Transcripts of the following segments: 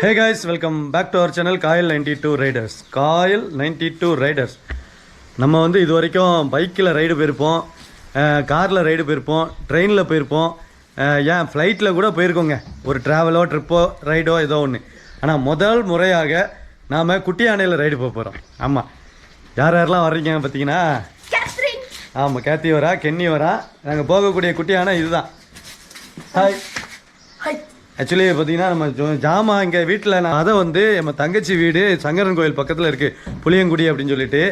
Hey guys welcome back to our channel Kayal ninety two riders Kayal ninety two riders நம்ம வந்து இது வரைக்கும் பைக்கில் ரைடு போயிருப்போம் காரில் ரைடு போயிருப்போம் ட்ரெயினில் போயிருப்போம். ஏன் ஃப்ளைட்டில் கூட போயிருக்கோங்க. ஒரு ட்ராவலோ ட்ரிப்போ ரைடோ ஏதோ ஒன்று ஆனால் முதல் முறையாக நாம் குட்டி யானையில் ரைடு போக போகிறோம் ஆமாம் யார் யாரெல்லாம் வர்றீங்க பார்த்தீங்கன்னா ஆமாம் கேத்தி வரா கென்னி வரா. நாங்கள் போகக்கூடிய குட்டி யானை இதுதான். ஹாய் ஆக்சுவலி பார்த்தீங்கன்னா நம்ம ஜாமான் ஜாமா இங்கே வீட்டில் நான் அதை வந்து நம்ம தங்கச்சி வீடு சங்கரன் கோயில் பக்கத்தில் இருக்குது புளியங்குடி அப்படின்னு சொல்லிட்டு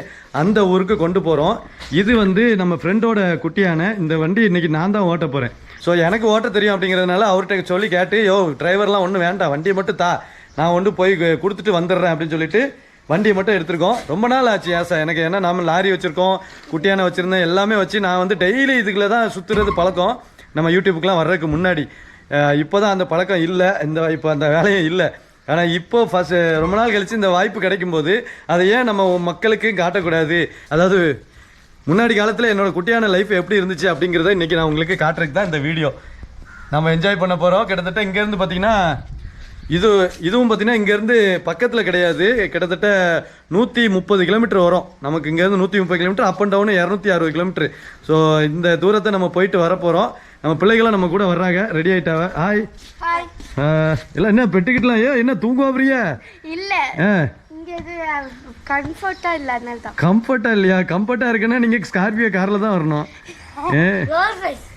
அந்த ஊருக்கு கொண்டு போகிறோம் இது வந்து நம்ம ஃப்ரெண்டோட குட்டியான இந்த வண்டி இன்றைக்கி நான் தான் ஓட்ட போகிறேன் ஸோ எனக்கு ஓட்ட தெரியும் அப்படிங்கிறதுனால அவர்கிட்ட சொல்லி கேட்டு யோ டிரைவர்லாம் ஒன்றும் வேண்டாம் வண்டியை மட்டும் தா நான் ஒன்று போய் கொடுத்துட்டு வந்துடுறேன் அப்படின்னு சொல்லிட்டு வண்டியை மட்டும் எடுத்திருக்கோம். ரொம்ப நாள் ஆச்சு ஆசை எனக்கு ஏன்னா நம்ம லாரி வச்சுருக்கோம் குட்டியான வச்சுருந்தேன் எல்லாமே வச்சு நான் வந்து டெய்லி இதுக்குள்ளே தான் சுற்றுறது பழக்கம். நம்ம யூடியூப்புக்கெலாம் வர்றதுக்கு முன்னாடி. இப்போ தான் அந்த பழக்கம் இல்லை. இந்த இப்போ அந்த வேலையும் இல்லை. ஆனால் இப்போ ஃபஸ்ட் ரொம்ப நாள் கழித்து இந்த வாய்ப்பு கிடைக்கும்போது அதை ஏன் நம்ம மக்களுக்கு காட்டக்கூடாது? அதாவது முன்னாடி காலத்தில் என்னோடய குட்டியான லைஃப் எப்படி இருந்துச்சு அப்படிங்கிறத இன்றைக்கி நான் உங்களுக்கு காட்டுறதுக்கு தான் இந்த வீடியோ நம்ம என்ஜாய் பண்ண போகிறோம் கிட்டத்தட்ட இங்கேருந்து பார்த்திங்கன்னா இது இதுவும் பார்த்திங்கன்னா இங்கேருந்து பக்கத்தில் கிடையாது. கிட்டத்தட்ட நூற்றி முப்பது கிலோமீட்டர் வரும். நமக்கு இங்கேருந்து நூற்றி முப்பது கிலோமீட்டர் அப் அண்ட் டவுன் இரநூத்தி அறுபது கிலோமீட்டர் ஸோ இந்த தூரத்தை நம்ம போயிட்டு வரப்போகிறோம் நம்ம பிள்ளைகளும் நம்ம கூட வர்றாங்க. ரெடி ஆயிட்டாவ? ஹாய் இல்லை என்ன பெட்டுக்கிட்டலாம்? ஏன் என்ன தூங்குவா பிரியா? இல்ல. கம்ஃபர்ட்டா இல்ல அதனால இல்லையா? கம்ஃபர்ட்டாக இருக்குன்னா நீங்கள் ஸ்கார்பியோ காரில் தான் வரணும். ரைஸ்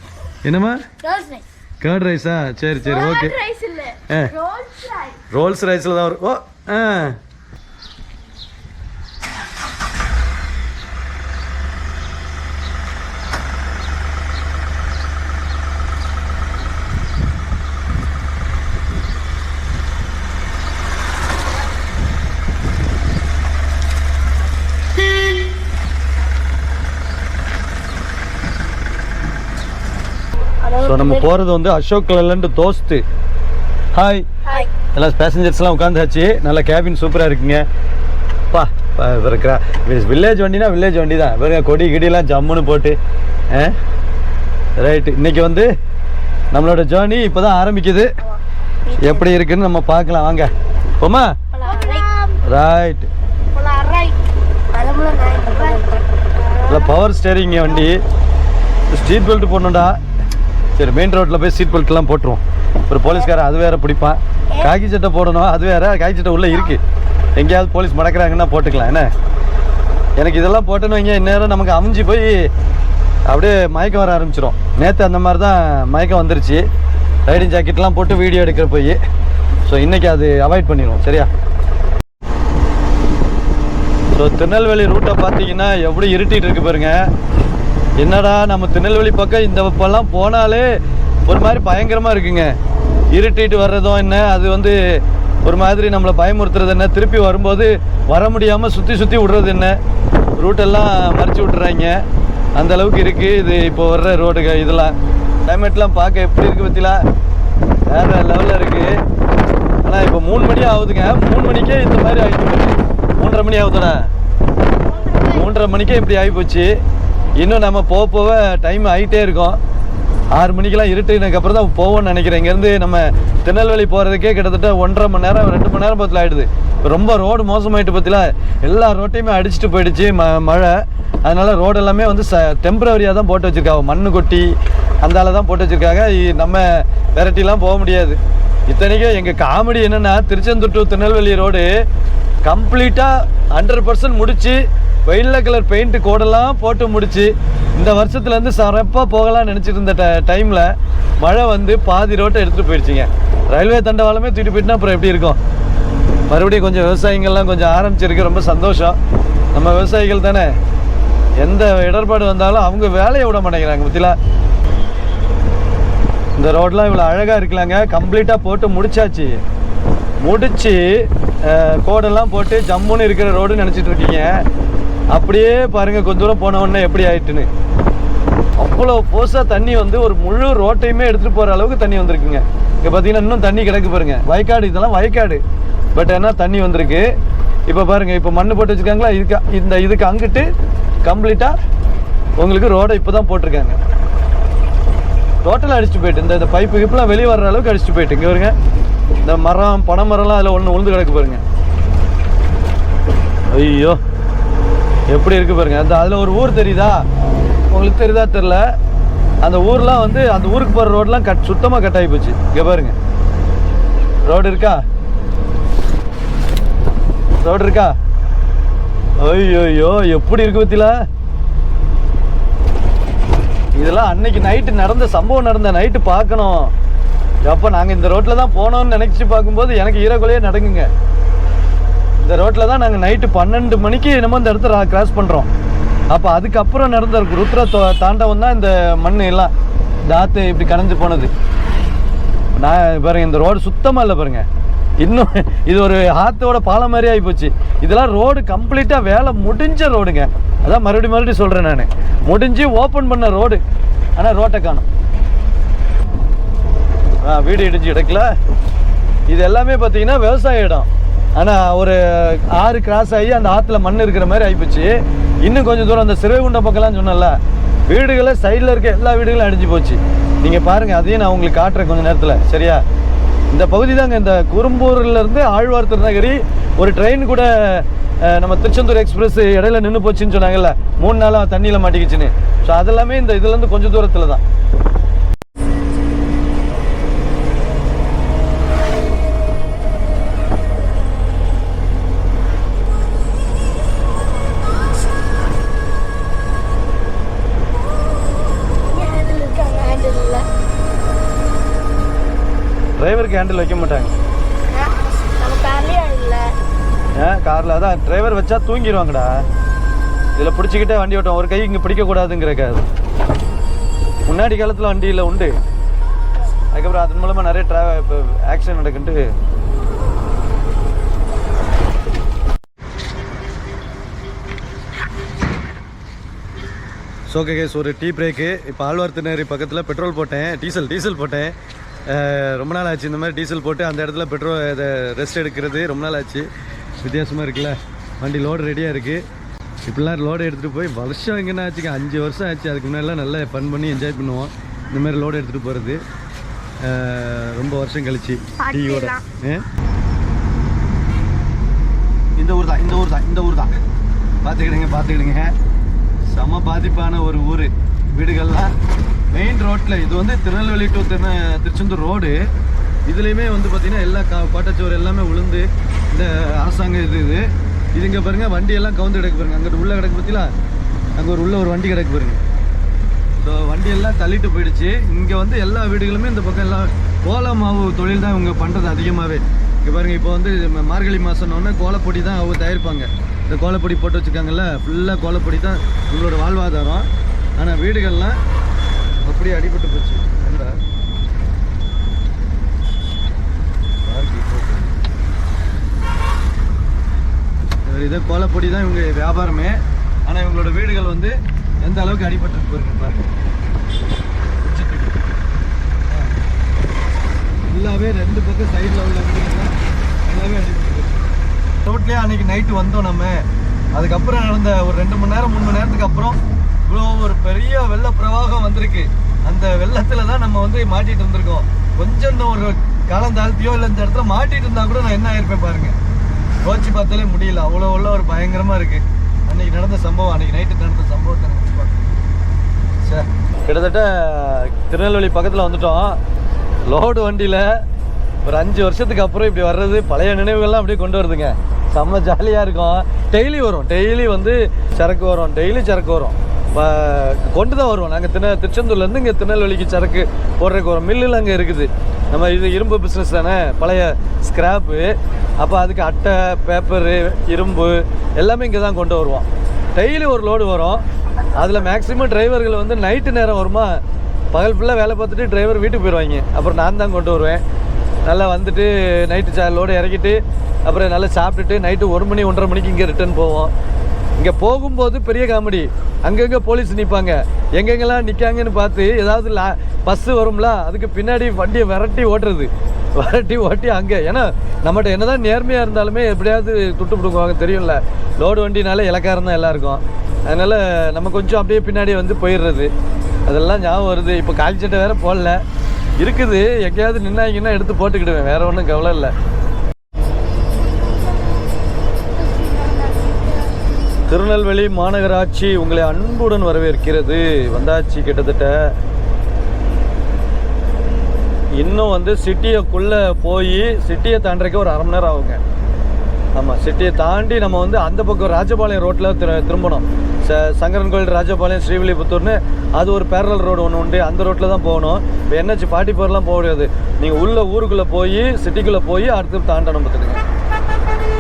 கர்ட் ரைஸா சரி சரி ஓகே ரோல்ஸ் ரைஸில் தான் வரும். ஓ ஆ ஸோ நம்ம போகிறது வந்து அசோக் லேலண்ட் தோஸ்து. ஹாய் எல்லாம் பேசஞ்சர்ஸ்லாம் உட்காந்தாச்சு நல்ல கேபின் சூப்பராக இருக்குங்க. பா இருக்கிற. வில்லேஜ் வண்டினா வில்லேஜ் வண்டி தான் பாருங்க கொடி கிடிலாம் ஜம்முன்னு போட்டு ரைட்டு இன்னைக்கு வந்து நம்மளோட ஜேர்னி இப்போ தான் ஆரம்பிக்குது. எப்படி இருக்குன்னு நம்ம பார்க்கலாம். வாங்க. போமா ரைட் இல்லை பவர் ஸ்டேரிங் வண்டி. ஸ்ட்ரீட் பெல்ட் போடணும்டா. சரி மெயின் ரோட்டில் போய் சீட் பெல்ட்லாம் போட்டுருவோம். ஒரு போலீஸ்காரன் அது வேற பிடிப்பான். காக்கி சட்டை போடணும் அது வேற காக்கி சட்டை உள்ளே இருக்கு. எங்கேயாவது போலீஸ் மடக்கிறாங்கன்னா போட்டுக்கலாம் என்ன? எனக்கு இதெல்லாம் போட்டோன்னு வைங்க இந்நேரம் நமக்கு அமைஞ்சு போய் அப்படியே மயக்கம் வர ஆரம்பிச்சிடும் நேற்று அந்த மாதிரி தான் மயக்கம் வந்துருச்சு. ரைடிங் ஜாக்கெட்லாம் போட்டு வீடியோ எடுக்கிற போய். ஸோ இன்றைக்கி அது அவாய்ட் பண்ணிடுவோம் சரியா? ஸோ திருநெல்வேலி ரூட்டை பார்த்தீங்கன்னா எப்படி இருட்டிகிட்டு இருக்கு பாருங்கள் என்னடா நம்ம திருநெல்வேலி பக்கம் இந்த பக்கம்லாம் போனாலே ஒரு மாதிரி பயங்கரமாக இருக்குங்க. இருட்டிட்டு வர்றதும் என்ன அது வந்து ஒரு மாதிரி நம்மளை பயமுறுத்துறது என்ன திருப்பி வரும்போது வர முடியாமல் சுற்றி சுற்றி விடுறது என்ன ரூட்டெல்லாம் மறைச்சி விட்டுறாங்க. அந்த அளவுக்கு இருக்குது இது இப்போ வர்ற ரோடுங்க இதெல்லாம். கிளைமேட்லாம் பார்க்க எப்படி இருக்குது பற்றிலாம் வேறு லெவலில் இருக்குது ஆனால் இப்போ மூணு மணி ஆகுதுங்க. மூணு மணிக்கே இந்த மாதிரி ஆகிட்டு மூன்றரை மணி ஆகுதுடா. மூன்றரை மணிக்கே இப்படி ஆகிப்போச்சு இன்னும் நம்ம போக போக டைம் ஆகிட்டே இருக்கும். ஆறு மணிக்கெல்லாம் இருட்டுனதுக்கப்புறம் தான் போவோம்னு நினைக்கிறேன். இங்கேருந்து நம்ம திருநெல்வேலி போகிறதுக்கே கிட்டத்தட்ட ஒன்றரை மணி நேரம் ரெண்டு மணி நேரம் பத்தில் ஆகிடுது ரொம்ப ரோடு மோசமாயிட்டு பற்றில எல்லா ரோட்டையுமே அடிச்சுட்டு போயிடுச்சு ம மழை. அதனால் ரோடு எல்லாமே வந்து ச டெம்பரவரியாக தான் போட்டு வச்சுருக்காங்க. மண் கொட்டி அந்தால தான் போட்டு வச்சுருக்காங்க. நம்ம விரட்டிலாம் போக முடியாது. இத்தனைக்கும் எங்கள் காமெடி என்னென்னா திருச்செந்தூர் டு திருநெல்வேலி ரோடு கம்ப்ளீட்டாக ஹண்ட்ரட் பர்சன்ட் முடிச்சு வெள்ளை கலர் பெயிண்ட் கோடெல்லாம் போட்டு முடிச்சு இந்த வருஷத்துலேருந்து சிறப்பாக போகலாம்னு நினச்சிட்டு இருந்த ட டைமில் மழை வந்து பாதி ரோட்டை எடுத்துகிட்டு போயிடுச்சுங்க ரயில்வே தண்டவாளமே தூக்கிட்டு போயிட்டுனா அப்புறம் எப்படி இருக்கும்? மறுபடியும் கொஞ்சம் விவசாயிகள்லாம் கொஞ்சம் ஆரம்பிச்சிருக்கு ரொம்ப சந்தோஷம். நம்ம விவசாயிகள் தானே? எந்த இடர்பாடு வந்தாலும் அவங்க வேலையை விட மாட்டேங்கிறாங்க பத்திலா இந்த ரோடெலாம் இவ்வளோ அழகாக இருக்கலாங்க. கம்ப்ளீட்டாக போட்டு முடிச்சாச்சு. முடிச்சு கோடெல்லாம் போட்டு ஜம்முன்னு இருக்கிற ரோடுன்னு நினச்சிட்டு இருக்கீங்க. அப்படியே பாருங்க கொஞ்ச தூரம் போன உடனே எப்படி ஆயிட்டுன்னு. அவ்வளோ போஸாக தண்ணி வந்து ஒரு முழு ரோட்டையுமே எடுத்துகிட்டு போகிற அளவுக்கு தண்ணி வந்திருக்குங்க. இங்கே பார்த்தீங்கன்னா இன்னும் தண்ணி கிடக்கு பாருங்க. வயக்காடு இதெல்லாம் வயக்காடு. பட் என்ன தண்ணி வந்திருக்கு. இப்போ பாருங்க இப்போ மண்ணு போட்டு வச்சுருக்காங்களா? இதுக்கு இந்த இதுக்கு அங்கிட்டு கம்ப்ளீட்டாக உங்களுக்கு ரோடை இப்போ தான் போட்டிருக்காங்க. டோட்டலாக அடிச்சுட்டு போயிட்டு இந்த இந்த பைப்பு கிப்பெல்லாம் வெளியே வர்ற அளவுக்கு அடிச்சுட்டு போயிட்டு இங்கே வருங்க இந்த மரம் பனை மரம்லாம் அதில் ஒன்று உளுந்து கிடக்கு பாருங்க. ஐயோ. எப்படி இருக்கு பாருங்க. அந்த அதில் ஒரு ஊர் தெரியுதா? உங்களுக்கு தெரியுதா? தெரில அந்த ஊர்லாம் வந்து அந்த ஊருக்கு போகிற ரோடெலாம் கட் சுத்தமாக கட் ஆகி போச்சு. இங்கே பாருங்க. ரோடு இருக்கா? ரோடு இருக்கா? ஐயோயோ எப்படி இருக்கு பத்தில? இதெல்லாம் அன்னைக்கு நைட்டு நடந்த சம்பவம் நடந்த நைட்டு பார்க்கணும். எப்போ நாங்கள் இந்த ரோட்டில் தான் போனோம்னு நினச்சி பார்க்கும்போது எனக்கு ஈரக்குலையே நடங்குங்க. இந்த ரோட்டில் தான் நாங்கள் நைட்டு பன்னெண்டு மணிக்கு என்னமோ இந்த இடத்த கிராஸ் பண்ணுறோம் அப்போ அதுக்கப்புறம் நடந்த ருத்ர தோ- தாண்டவம் தான் இந்த மண் எல்லாம் இந்த ஆற்று இப்படி கடைஞ்சு போனது. நான் பாருங்க இந்த ரோடு சுத்தமாக இல்லை பாருங்க. இன்னும் இது ஒரு ஆத்தோட பாலம் மாதிரி ஆகி போச்சு. இதெல்லாம் ரோடு கம்ப்ளீட்டாக வேலை முடிஞ்ச ரோடுங்க அதான் மறுபடியும் மறுபடியும் சொல்கிறேன் நான். முடிஞ்சு ஓப்பன் பண்ண ரோடு ஆனால் ரோட்டை காணும். ஆ வீடு இடிஞ்சு கிடக்கல. இது எல்லாமே பார்த்தீங்கன்னா விவசாய இடம். ஆனால் ஒரு ஆறு கிராஸ் ஆகி அந்த ஆற்றுல மண் இருக்கிற மாதிரி ஆகிப்போச்சு இன்னும் கொஞ்சம் தூரம் அந்த சிறுவைகுண்ட பக்கம்லாம் சொன்னேன்ல வீடுகளை சைடில் இருக்க எல்லா வீடுகளும் அடிஞ்சு போச்சு. நீங்கள் பாருங்கள் அதையும் நான் உங்களுக்கு காட்டுறேன் கொஞ்சம் நேரத்தில் சரியா? இந்த பகுதி தாங்க இந்த குறும்பூர்லேருந்து ஆழ்வார் திருநகரி ஒரு ட்ரெயின் கூட நம்ம திருச்செந்தூர் எக்ஸ்பிரஸ் இடையில நின்று போச்சுன்னு சொன்னாங்கல்ல மூணு நாளாக தண்ணியில் மாட்டிக்கிச்சுன்னு. ஸோ அதெல்லாமே இந்த இதுலேருந்து கொஞ்சம் தூரத்தில் தான். டிரைவருக்கு ஹேண்டில் வைக்க மாட்டாங்க. ஏன் காரில் அதான் டிரைவர் வச்சா தூங்கிடுவாங்கடா இதில் பிடிச்சிக்கிட்டே வண்டி ஓட்டும். ஒரு கை இங்கே பிடிக்கக்கூடாதுங்கிறக்காது முன்னாடி காலத்தில் வண்டியில் உண்டு. அதுக்கப்புறம் அதன் மூலமாக நிறைய ட்ராவ இப்போ ஆக்சிடென்ட் நடக்குன்ட்டு. ஸோ ஓகே கேஸ் ஒரு டீ பிரேக்கு இப்போ ஆழ்வார் பக்கத்தில் பெட்ரோல் போட்டேன். டீசல் டீசல் போட்டேன். ரொம்ப நாள் ஆச்சு இந்த மாதிரி டீசல் போட்டு அந்த இடத்துல பெட்ரோல் இதை ரெஸ்ட் எடுக்கிறது. ரொம்ப நாள் ஆச்சு. வித்தியாசமாக இருக்குல்ல? வண்டி லோடு ரெடியாக இருக்குது இப்படிலாம் லோடு எடுத்துகிட்டு போய் வருஷம் எங்கன்னா ஆச்சுங்க? அஞ்சு வருஷம் ஆச்சு. அதுக்கு முன்னாடிலாம் நல்லா ஃபன் பண்ணி என்ஜாய் பண்ணுவோம். இந்த மாதிரி லோடு எடுத்துகிட்டு போகிறது ரொம்ப வருஷம் கழிச்சு. டீயோட? இந்த ஊர் தான் இந்த ஊர் தான் இந்த ஊர் தான். பார்த்துக்கிடுங்க பார்த்துக்கிடுங்க. செம பாதிப்பான ஒரு ஊர். வீடுகள்லாம் மெயின் ரோட்டில் இது வந்து திருநெல்வேலி டு திருந திருச்செந்தூர் ரோடு இதுலேயுமே வந்து பார்த்திங்கன்னா எல்லா கா கோட்டச்சோறு எல்லாமே விழுந்து இந்த அரசாங்கம் இது இது. இது இங்கே பாருங்கள் வண்டியெல்லாம் கவுந்து கிடக்கு பாருங்க. அங்கிட்டு உள்ளே கிடக்கு பார்த்தீங்களா அங்கே ஒரு உள்ள ஒரு வண்டி கிடக்கு பாருங்கள் ஸோ வண்டியெல்லாம் தள்ளிட்டு போயிடுச்சு. இங்கே வந்து எல்லா வீடுகளுமே இந்த பக்கம் எல்லாம் கோல மாவு தொழில் தான் இவங்க பண்ணுறது அதிகமாகவே இங்கே பாருங்கள் இப்போ வந்து மார்கழி மாதம்னோடனே கோலப்பொடி தான் அவங்க தயாரிப்பாங்க. இந்த கோலப்பொடி போட்டு வச்சுருக்காங்கல்ல ஃபுல்லாக கோலப்பொடி தான் இவங்களோட வாழ்வாதாரம். ஆனால் வீடுகள்லாம் அப்படியே அடிபட்டு போச்சு. என்னடா? இதே கோலப்பொடி தான் இவங்க வியாபாரமே. ஆனால் இவங்களோட வீடுகள் வந்து எந்த அளவுக்கு அடிபட்டு பாருங்க பாருங்க. ஃபுல்லாகவே ரெண்டு பக்கம் சைடில் உள்ள வீடுகள் எல்லாமே அடிபட்டு ரோட்லேயே அன்னைக்கு நைட்டு வந்தோம் நம்ம. அதுக்கப்புறம் நடந்த ஒரு ரெண்டு மணி நேரம் மூணு மணி நேரத்துக்கு அப்புறம் இவ்வளோ ஒரு பெரிய வெள்ள வந்திருக்கு. அந்த வெள்ளத்தில் தான் நம்ம வந்து மாட்டிட்டு இருந்திருக்கோம் கொஞ்சம் இன்னும் ஒரு காலம் தாழ்த்தியோ இல்லை இந்த இடத்துல மாட்டிட்டு இருந்தா கூட நான் என்ன ஆயிருப்பேன் பாருங்க. யோசிச்சு பார்த்தாலே முடியல. அவ்வளோ உள்ள ஒரு பயங்கரமா இருக்கு. அன்னைக்கு நடந்த சம்பவம் அன்னைக்கு நைட்டு நடந்த சம்பவத்தை நினச்சி பார்க்கணும் சே கிட்டத்தட்ட திருநெல்வேலி பக்கத்தில் வந்துட்டோம். லோடு வண்டியில் ஒரு அஞ்சு வருஷத்துக்கு அப்புறம் இப்படி வர்றது பழைய நினைவுகள்லாம் அப்படியே கொண்டு வருதுங்க. செம்ம ஜாலியாக இருக்கும். டெய்லி வரும். டெய்லி வந்து சரக்கு வரும். டெய்லி சரக்கு வரும். கொண்டு தான் வருவோம். நாங்கள் திரு திருச்செந்தூர்லேருந்து இங்கே திருநெல்வேலிக்கு சரக்கு போடுறதுக்கு ஒரு மில்லில் அங்கே இருக்குது. நம்ம இது இரும்பு பிஸ்னஸ் தானே? பழைய ஸ்க்ராப்பு அப்போ அதுக்கு அட்டை பேப்பரு இரும்பு எல்லாமே இங்கே தான் கொண்டு வருவோம். டெய்லி ஒரு லோடு வரும். அதில் மேக்ஸிமம் டிரைவர்கள் வந்து நைட்டு நேரம் வருமா? பகல் ஃபுல்லாக வேலை பார்த்துட்டு டிரைவர் வீட்டுக்கு போயிடுவாங்க அப்புறம் நான் தான் கொண்டு வருவேன். நல்லா வந்துட்டு நைட்டு சாலோடு இறக்கிட்டு அப்புறம் நல்லா சாப்பிட்டுட்டு நைட்டு ஒரு மணி ஒன்றரை மணிக்கு இங்கே ரிட்டர்ன் போவோம். இங்கே போகும்போது பெரிய காமெடி. அங்கங்கே போலீஸ் நிற்பாங்க எங்கெங்கெல்லாம் நிற்காங்கன்னு பார்த்து ஏதாவது லா பஸ்ஸு வரும்ல அதுக்கு பின்னாடி வண்டியை விரட்டி ஓட்டுறது. விரட்டி ஓட்டி அங்கே ஏன்னா நம்மகிட்ட என்னதான் நேர்மையாக இருந்தாலுமே எப்படியாவது துட்டு பிடுங்குவாங்க தெரியும்ல. லோடு வண்டினாலே இலக்காரம் தான் எல்லாருக்கும். அதனால் நம்ம கொஞ்சம் அப்படியே பின்னாடி வந்து போயிடுறது. அதெல்லாம் ஞாபகம் வருது. இப்போ கால் சட்டை வேறு போடல. இருக்குது. எங்கேயாவது நின்னாங்கன்னா எடுத்து போட்டுக்கிடுவேன். வேறு ஒன்றும் கவலை இல்லை. திருநெல்வேலி மாநகராட்சி உங்களை அன்புடன் வரவேற்கிறது. வந்தாச்சு கிட்டத்தட்ட. இன்னும் வந்து சிட்டியக்குள்ளே போய் சிட்டியை தாண்டறதுக்கு ஒரு அரை மணி நேரம் ஆகுங்க. ஆமாம் சிட்டியை தாண்டி நம்ம வந்து அந்த பக்கம் ராஜபாளையம் ரோட்டில் திரு திரும்பணும். ச சங்கரன் கோயில் ராஜபாளையம் ஸ்ரீவில்லிபுத்தூர்னு அது ஒரு பேரல் ரோடு ஒன்று உண்டு. அந்த ரோட்டில் தான் போகணும். இப்போ என்ஹெச் பாட்டி போர்லாம் போக முடியாது. நீங்கள் உள்ள ஊருக்குள்ளே போய் சிட்டிக்குள்ளே போய் அடுத்து தாண்டணும் பார்த்துடுங்க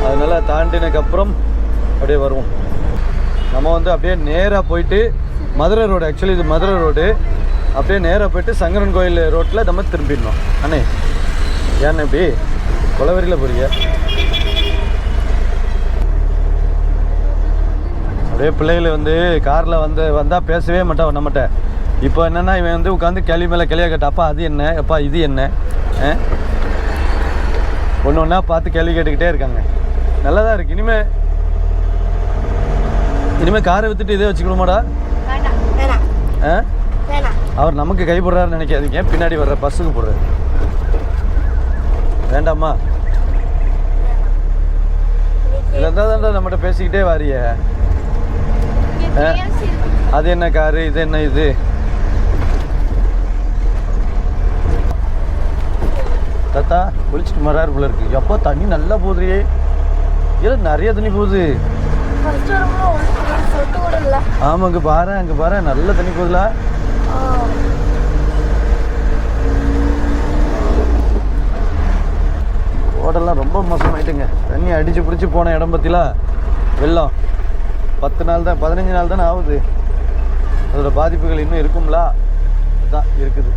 அதனால் தாண்டினதுக்கப்புறம் அப்படியே வருவோம். நம்ம வந்து அப்படியே நேராக போயிட்டு மதுரை ரோடு ஆக்சுவலி இது மதுரை ரோடு அப்படியே நேராக போயிட்டு சங்கரன் கோயில் ரோட்டில் நம்ம திரும்பிடணும். அண்ணே ஏன் இப்படி கொலவரியில் போறீங்க? அப்படியே பிள்ளைகள் வந்து காரில் வந்து வந்தால் பேசவே மாட்டான் நம்மகிட்ட. இப்போ என்னென்னா இவன் வந்து உட்காந்து கேள்வி மேலே கிளியாக கேட்டா அப்பா அது என்ன? அப்பா இது என்ன? ஒன்று ஒன்றா பார்த்து கேள்வி கேட்டுக்கிட்டே இருக்காங்க. நல்லா தான் இருக்குது இனிமேல் இனிமே காரை வித்துட்டு இதே வச்சுக்கணுமாடா? ஆ? அவர் நமக்கு கை போடுறாருன்னு நினைக்காதீங்க. பின்னாடி வர்ற பஸ்ஸுக்கு போடுறாரு. வேண்டாமா இதில் இருந்தால் தான்டா நம்மகிட்ட பேசிக்கிட்டே வாரிய. அது என்ன காரு? இது என்ன இது? தாத்தா குளிச்சுட்டு மறாரு போல இருக்கு. எப்போ தண்ணி நல்லா போகுதுரியே இல்லை நிறைய தண்ணி போகுது. ஆமா அங்க அங்கே பாரு அங்க பாரு நல்ல தண்ணி போகுதுல? ஓடெல்லாம் ரோடெல்லாம் ரொம்ப மோசமாயிட்டுங்க. தண்ணி அடிச்சு பிடிச்சி போன இடம் பற்றில வெள்ளம். பத்து நாள் தான் பதினஞ்சு நாள் தானே ஆகுது. அதோட பாதிப்புகள் இன்னும் இருக்கும்ல? தான் இருக்குது.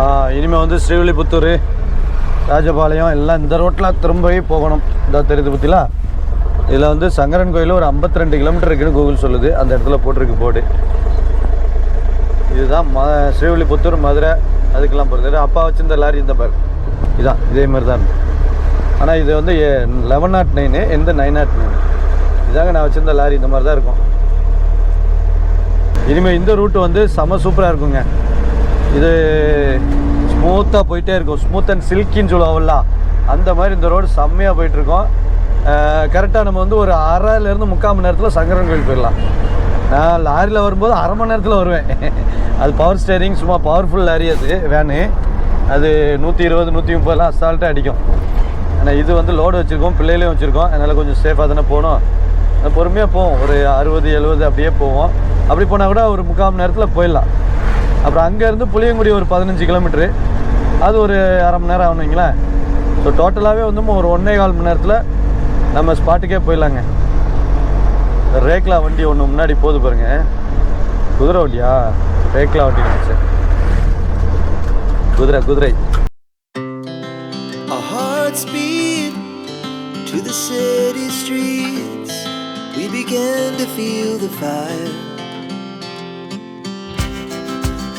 இனிமேல் இனிமே வந்து ஸ்ரீவில்லிபுத்தூர் ராஜபாளையம் எல்லாம் இந்த ரோட்டில் திரும்பவே போகணும். இந்த தெரியுது பற்றிலா இதில் வந்து சங்கரன் கோயில் ஒரு 52 ரெண்டு கிலோமீட்டர் இருக்குன்னு கூகுள் சொல்லுது. அந்த இடத்துல போட்டிருக்கு போர்டு இதுதான் ம ஸ்ரீவில்லிபுத்தூர் மதுரை அதுக்கெல்லாம் போகிறது அப்பா வச்சிருந்த லாரி இந்த பேர். இதான் இதே மாதிரி தான் ஆனால் இது வந்து லெவன் நாட் நைனு எந்த நைன் நாட் நைனு. இதாங்க நான் வச்சுருந்த லாரி இந்த மாதிரி தான் இருக்கும். இனிமேல் இந்த ரூட்டு வந்து செம சூப்பராக இருக்குங்க. இது ஸ்மூத்தாக போயிட்டே இருக்கும். ஸ்மூத் அண்ட் சில்கின்னு சொல்லுவாங்கல்ல அந்த மாதிரி இந்த ரோடு செம்மையாக போயிட்டுருக்கோம். கரெக்டாக நம்ம வந்து ஒரு அரைலேருந்து முக்கால் மணி நேரத்தில் சங்கரன் கோயில் போயிடலாம். நான் லாரியில் வரும்போது அரை மணி நேரத்தில் வருவேன். அது பவர் ஸ்டேரிங் சும்மா பவர்ஃபுல் லாரி அது வேனு அது நூற்றி இருபது நூற்றி முப்பதுலாம் அசால்ட்டாக அடிக்கும். ஆனால் இது வந்து லோடு வச்சுருக்கோம் பிள்ளைகளையும் வச்சுருக்கோம். அதனால் கொஞ்சம் சேஃபாக தானே போகணும். பொறுமையாக போவோம். ஒரு அறுபது எழுபது அப்படியே போவோம். அப்படி போனால் கூட ஒரு முக்கால் மணி நேரத்தில் போயிடலாம். அப்புறம் அங்கேருந்து புளியங்குடி ஒரு பதினஞ்சு கிலோமீட்ரு அது ஒரு அரை மணி நேரம் ஆகணுங்களா ஸோ டோட்டலாகவே வந்து ஒரு ஒன்றே கால் மணி நேரத்தில் நம்ம ஸ்பாட்டுக்கே போயிடலாங்க. ரேக்லா வண்டி ஒன்று முன்னாடி போகுது பாருங்க. குதிரை வண்டியா? ரேக்லா வண்டி நினச்சேன் குதிரை குதிரை. To the city streets. We began to feel the fire.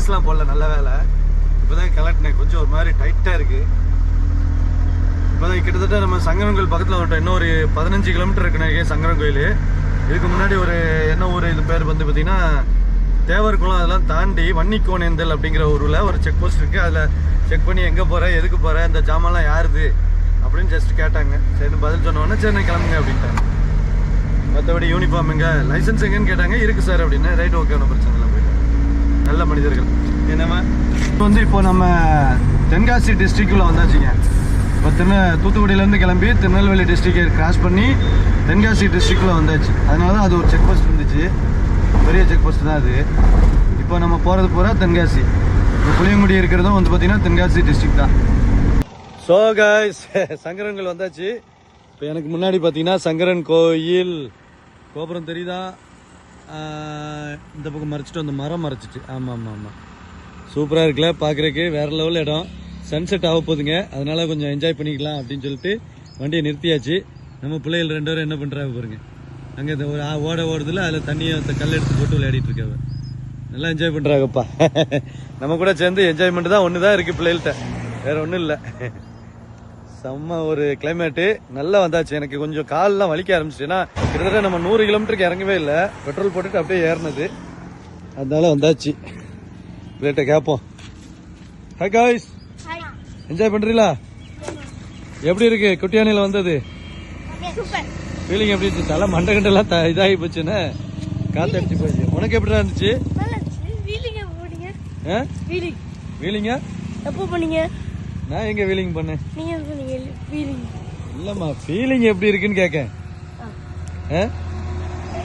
ரேஸ்லாம் போடல நல்ல வேலை. இப்போதான் கலட்டினேன் கொஞ்சம் ஒரு மாதிரி டைட்டாக இருக்குது இப்போதான் கிட்டத்தட்ட நம்ம சங்கரன் கோயில் பக்கத்தில் வந்துட்டோம் இன்னும் ஒரு பதினஞ்சு கிலோமீட்டர் இருக்குண்ணே சங்கரன் கோயில் இதுக்கு முன்னாடி ஒரு என்ன ஊர் இது பேர் வந்து பார்த்திங்கன்னா தேவர்குளம் அதெல்லாம் தாண்டி வன்னிக்கோணேந்தல் அப்படிங்கிற ஊரில் ஒரு செக் போஸ்ட் இருக்குது அதில் செக் பண்ணி எங்கே போகிறேன் எதுக்கு போகிற இந்த ஜாமான்லாம் யாருது அப்படின்னு ஜஸ்ட் கேட்டாங்க. சரி பதில் சொன்னோன்னே சரி நான் கிளம்புங்க அப்படின்ட்டாங்க. மற்றபடி யூனிஃபார்ம் எங்கே? லைசன்ஸ் எங்கன்னு கேட்டாங்க. இருக்குது சார் அப்படின்னு. ரைட் ஓகே ஒன்றும் பிரச்சனை இல்லை. நல்ல மனிதர்கள். என்னவா இப்போ வந்து இப்போ நம்ம தென்காசி டிஸ்ட்ரிக்டில் வந்தாச்சுங்க. இப்போ திருநெ தூத்துக்குடியிலேருந்து கிளம்பி திருநெல்வேலி டிஸ்ட்ரிக்டை கிராஸ் பண்ணி தென்காசி டிஸ்ட்ரிக்டில் வந்தாச்சு. அதனால தான் அது ஒரு செக் போஸ்ட் இருந்துச்சு. பெரிய செக் போஸ்ட் தான் அது. இப்போ நம்ம போகிறது பூரா தென்காசி. இப்போ புளியங்குடி இருக்கிறதும் வந்து பார்த்திங்கன்னா தென்காசி டிஸ்ட்ரிக்ட் தான். ஸோ காய்ஸ் சங்கரன்கள் வந்தாச்சு. இப்போ எனக்கு முன்னாடி பார்த்தீங்கன்னா சங்கரன் கோயில் கோபுரம் தெரியுதா? இந்த பக்கம் மறைச்சிட்டு அந்த மரம் மறைச்சிட்டு. ஆமாம் ஆமாம் ஆமாம் சூப்பராக இருக்குல்ல பார்க்குறக்கு வேற லெவல் இடம். சன்செட் ஆக போகுதுங்க. அதனால் கொஞ்சம் என்ஜாய் பண்ணிக்கலாம் அப்படின்னு சொல்லிட்டு வண்டியை நிறுத்தியாச்சு. நம்ம பிள்ளைகள் ரெண்டு பேரும் என்ன பண்ணுறாங்க பாருங்க. அங்கே இந்த ஒரு ஆ- ஓட ஓடுதில் அதில் தண்ணியை கல் எடுத்து போட்டு விளையாடிட்டு இருக்காங்க நல்லா என்ஜாய் பண்ணுறாங்கப்பா நம்ம கூட சேர்ந்து என்ஜாய்மெண்ட் தான் ஒன்று தான் இருக்குது பிள்ளைகள்கிட்ட வேற ஒன்றும் இல்லை. செம்ம ஒரு கிளைமேட்டு நல்லா வந்தாச்சு. எனக்கு கொஞ்சம் கால்லாம் வலிக்க ஆரம்பிச்சிட்டு ஏன்னா கிட்டத்தட்ட நம்ம நூறு கிலோமீட்டருக்கு இறங்கவே இல்லை. பெட்ரோல் போட்டுட்டு அப்படியே ஏறினது. அதனால வந்தாச்சு. பிள்ளைகிட்ட கேட்போம் ஹாய் காய்ஸ் என்ஜாய் பண்ணுறீங்களா எப்படி இருக்கு? குட்டியானியில் வந்தது? ஃபீலிங் எப்படி இருந்துச்சு? தலை மண்டை கண்டெல்லாம் த- இதாகி போச்சுன்னு காற்று அடிச்சு போச்சு. உனக்கு எப்படி இருந்துச்சு? நல்லா இருந்துச்சு. வீலிங் எப்போ போனீங்க? ஆ? வீலிங் வீலிங்கா எப்போ போனீங்க? நான் எங்க வீலிங் பண்ணேன்? நீங்க போனீங்க வீலிங் இல்லம்மா ஃபீலிங் எப்படி இருக்குன்னு கேட்க ஆ.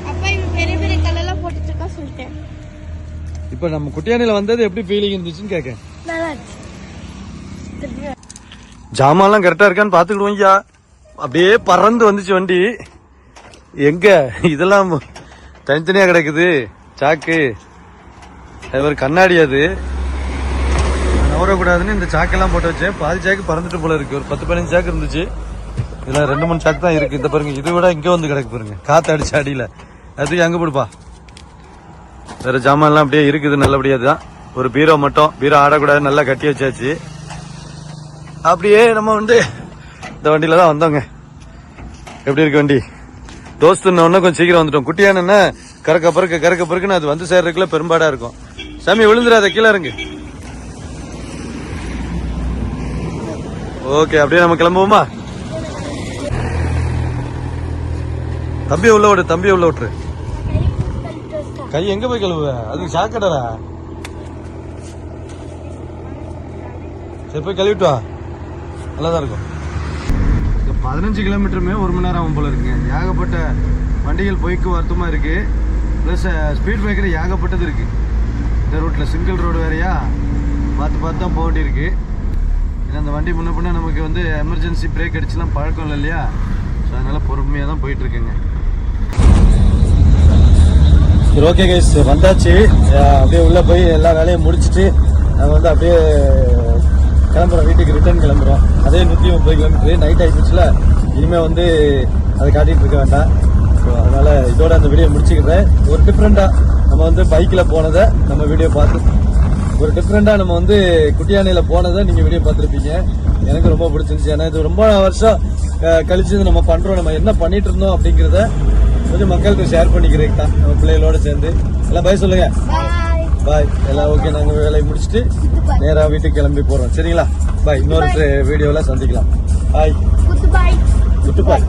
அப்பா இவன் பெரிய பெரிய கல்லெல்லாம் போட்டுட்டு இருக்கா சொல்லிட்டேன். இப்போ நம்ம குட்டியானியில் வந்தது எப்படி ஃபீலிங் இருந்துச்சுன்னு கேட்க நல்லா இருந்துச்சு. ஜாமான்லாம் கரெக்டாக இருக்கான்னு பார்த்துக்கிடுவோம் ஐயா அப்படியே பறந்து வந்துச்சு வண்டி. எங்க? இதெல்லாம் தனித்தனியாக கிடக்குது. சாக்கு. அது ஒரு கண்ணாடி அது. நவரக்கூடாதுன்னு இந்த சாக்கெல்லாம் போட்டு வச்சேன். பாதி சாக்கு பறந்துட்டு போல இருக்கு. ஒரு பத்து பதினஞ்சு சாக்கு இருந்துச்சு. இதில் ரெண்டு மூணு சாக்கு தான் இருக்கு. இந்த பாருங்க இதை விட இங்கே வந்து கிடக்கு பாருங்க. காற்று அடிச்சு அடியில். அதுக்கு அங்கே போடுப்பா. வேற ஜாமான்லாம் அப்படியே இருக்குது. நல்லபடியாக தான் ஒரு பீரோ மட்டும். பீரோ ஆடக்கூடாது. நல்லா கட்டி வச்சாச்சு. அப்படியே நம்ம வந்து இந்த வண்டியில தான் வந்தோங்க. எப்படி இருக்கு வண்டி? தோஸ்துன்னு ஒன்று கொஞ்சம் சீக்கிரம் வந்துட்டோம். குட்டியானன்னா கறக்க பறக்க கறக்க பறக்குன்னு அது வந்து சேர்றதுக்குள்ள பெரும்பாடா இருக்கும். சாமி விழுந்துடாத. கீழே இருங்க ஓகே அப்படியே நம்ம கிளம்புவோமா? தம்பி உள்ள விடு தம்பி உள்ள விட்டுரு கை எங்க போய் கழுவுவ அதுக்கு சாக்கடரா சரி போய் கழுவிட்டு வா. நல்லா தான் இருக்கும். இந்த பதினஞ்சு கிலோமீட்டருமே ஒரு மணி நேரம் ஆகும் போல இருக்குங்க ஏகப்பட்ட வண்டிகள் போய்க்கு வருத்தமாக இருக்கு. ப்ளஸ் ஸ்பீட் பிரேக்கர் ஏகப்பட்டது இருக்கு. இந்த ரோட்டில் சிங்கிள் ரோடு வேறையா? பார்த்து பார்த்து தான் போக வேண்டியிருக்கு. அந்த வண்டி முன்ன பின்ன நமக்கு வந்து எமர்ஜென்சி பிரேக் அடிச்சுலாம் பழக்கம் இல்லை இல்லையா? ஸோ அதனால் பொறுமையாக தான் போயிட்டுருக்குங்க. சரி ஓகே கைஸ் வந்தாச்சு. அப்படியே உள்ளே போய் எல்லா வேலையும் முடிச்சிட்டு நாங்கள் வந்து அப்படியே கிளம்புறோம். வீட்டுக்கு ரிட்டர்ன் கிளம்புறோம். அதே நூற்றி முப்பது கிலோமீட்டர் நைட் ஆகிடுச்சில் இனிமேல் வந்து அதை காட்டிகிட்டு இருக்க வேண்டாம். ஸோ அதனால் இதோட அந்த வீடியோ முடிச்சுக்கிறேன். ஒரு டிஃப்ரெண்ட்டாக நம்ம வந்து பைக்கில் போனதை நம்ம வீடியோ பார்த்து ஒரு டிஃப்ரெண்டா நம்ம வந்து குட்டியானையில போனதை நீங்க வீடியோ பார்த்துருப்பீங்க. எனக்கு ரொம்ப பிடிச்சிருந்துச்சு. ஏன்னா இது ரொம்ப வருஷம் கழிச்சு நம்ம பண்றோம். நம்ம என்ன பண்ணிட்டு இருந்தோம் அப்படிங்கிறத கொஞ்சம் மக்களுக்கு ஷேர் பண்ணிக்கிறேன். தான் நம்ம பிள்ளைகளோட சேர்ந்து. எல்லாம் பாய் சொல்லுங்க. பாய் எல்லாம் ஓகே நாங்க வேலையை முடிச்சுட்டு நேரா வீட்டுக்கு கிளம்பி போறோம். சரிங்களா? பாய் இன்னொரு வீடியோல சந்திக்கலாம். பாய் குட்டு பாய்